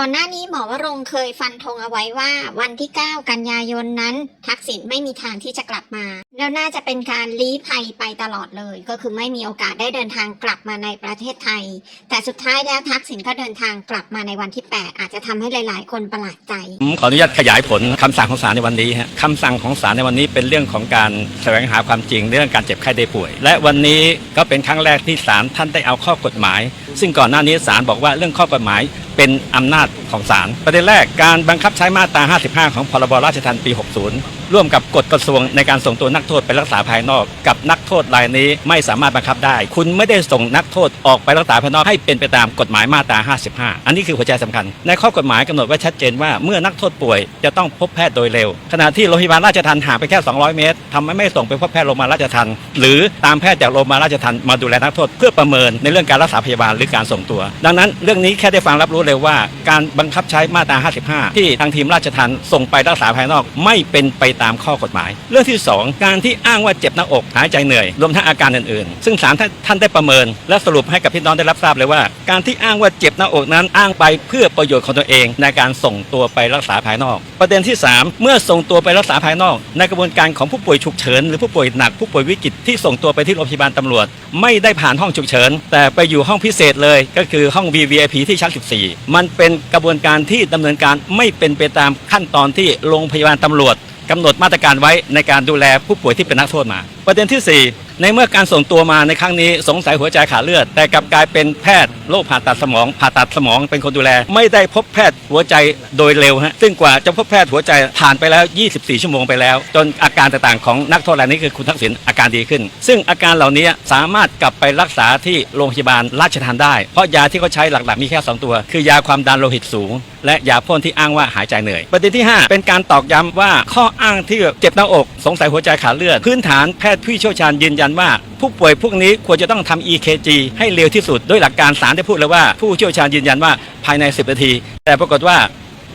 ก่อนหน้านี้หมอวรงเคยฟันธงเอาไว้ว่าวันที่ 9 กันยายนนั้น ทักษิณไม่มีทางที่จะกลับมา แล้วน่าจะเป็นการลี้ภัยไปตลอดเลย ก็คือไม่มีโอกาสได้เดินทางกลับมาในประเทศไทย แต่สุดท้ายแล้วทักษิณก็เดินทางกลับมาในวันที่ 8 อาจจะทำให้หลาย ๆ คนประหลาดใจผมขออนุญาตขยายผลคำสั่งของศาลในวันนี้ฮะคำสั่งของศาลในวันนี้เป็นเรื่องของการแสวงหาความจริงเรื่องการเจ็บไข้ได้ป่วย และวันนี้ก็เป็นครั้งแรกที่ศาลท่านได้เอาข้อกฎหมาย ซึ่งก่อนหน้านี้ศาลบอกว่าเรื่องข้อกฎหมาย เป็นอำนาจของศาลประเด็นแรกการบังคับใช้มาตรา 55 ของพรบราชทัณฑ์ปี 60 ร่วมกับกฎกระทรวงในการส่งตัวนักโทษไปรักษาภายนอก กับนักโทษรายนี้ไม่สามารถบังคับได้ คุณไม่ได้ส่งนักโทษออกไปรักษาภายนอกให้เป็นไปตามกฎหมายมาตรา 55 อันนี้คือหัวใจสำคัญ ในข้อกฎหมายกำหนดไว้ชัดเจนว่าเมื่อนักโทษป่วยจะต้องพบแพทย์โดยเร็ว ขณะที่โรงพยาบาลราชทัณฑ์ห่างไปแค่ 200 เมตรทำไมไม่ส่งไปพบแพทย์โรงพยาบาลราชทัณฑ์หรือตามแพทย์จากโรงพยาบาลราชทัณฑ์มาดูแลนักโทษเพื่อประเมินในเรื่องการรักษาพยาบาลหรือการส่งตัว ดังนั้นเรื่องนี้แค่ได้ฟังรับรู้เลยว่าการบังคับใช้มาตรา 55 ที่ทางทีมราชทัณฑ์ส่งไปรักษาภายนอกไม่เป็นไปตามข้อกฎหมาย เรื่องที่ 2 การที่อ้างว่าเจ็บหน้าอกหายใจเหนื่อย รวมทั้งอาการอื่นๆ ซึ่งศาลท่านได้ประเมิน และสรุปให้กับพี่น้องได้รับทราบเลยว่า การที่อ้างว่าเจ็บหน้าอกนั้นอ้างไปเพื่อประโยชน์ของตัวเอง ในการส่งตัวไปรักษาภายนอก ประเด็นที่ 3 เมื่อส่งตัวไปรักษาภายนอก ในกระบวนการของผู้ป่วยฉุกเฉินหรือผู้ป่วยหนักผู้ป่วยวิกฤตที่ส่งตัวไปที่โรงพยาบาลตำรวจ ไม่ได้ผ่านห้องฉุกเฉิน แต่ไปอยู่ห้องพิเศษเลย ก็คือห้อง VVIP ที่ชั้น 14 มันเป็นกระบวนการที่ดำเนินการไม่เป็นไปตามขั้นตอนที่โรงพยาบาลตำรวจกำหนดมาตรการไว้ในการดูแลผู้ป่วยที่เป็นนักโทษมา ประเด็นที่ 4 ในเมื่อการส่งตัวมาในครั้งนี้สงสัยหัวใจขาดเลือด แต่กลับกลายเป็นแพทย์โรคผ่าตัดสมอง ผ่าตัดสมองเป็นคนดูแล ไม่ได้พบแพทย์หัวใจโดยเร็วฮะซึ่งกว่าจะพบแพทย์หัวใจผ่านไปแล้ว 24 ชั่วโมงไปแล้ว จนอาการต่างๆของนักโทษรายนี้คือคุณทักษิณอาการดีขึ้น ซึ่งอาการเหล่านี้สามารถกลับไปรักษาที่โรงพยาบาลราชทัณฑ์ได้ เพราะยาที่เขาใช้หลักๆมีแค่สองตัว คือยาความดันโลหิตสูง และยาพ่นที่อ้างว่าหายใจเหนื่อย ประเด็นที่ 5 เป็นการตอกย้ำว่าข้ออ้างที่เจ็บหน้าอก สงสัยหัวใจขาดเลือดพื้นฐานแพทย์ผู้เชี่ยวชาญยืนยันว่าผู้ป่วยพวกนี้ควรจะต้องทำ EKG ให้เร็วที่สุดโดยหลักการศาลได้พูดเลยว่า ผู้เชี่ยวชาญยืนยันว่าภายใน 10 นาที แต่ปรากฏว่า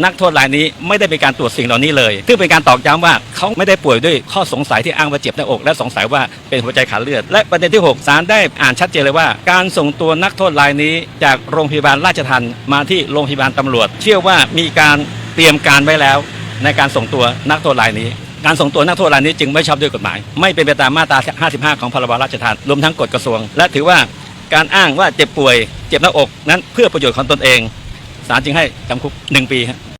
นักโทษรายนี้ไม่ได้เป็นการตรวจสิ่งเหล่านี้เลย ซึ่งเป็นการตอกย้ำว่าเขาไม่ได้ป่วยด้วยข้อสงสัยที่อ้างว่าเจ็บหน้าอก และสงสัยว่าเป็นหัวใจขาดเลือด และประเด็นที่ 6 ศาลได้อ่านชัดเจนเลยว่า การส่งตัวนักโทษรายนี้จากโรงพยาบาลราชทัณฑ์มาที่โรงพยาบาลตำรวจ เชื่อว่ามีการเตรียมการไว้แล้ว ในการส่งตัวนักโทษรายนี้ การส่งตัวนักโทษรายนี้จึงไม่ชอบด้วยกฎหมาย ไม่เป็นไปตามมาตรา 55 ของพรบราชทานรวมทั้งกฎกระทรวง และถือว่าการอ้างว่าเจ็บป่วย เจ็บหน้าอกนั้นเพื่อประโยชน์ของตนเองศาลจึงให้จำคุกหนึ่งปีครับ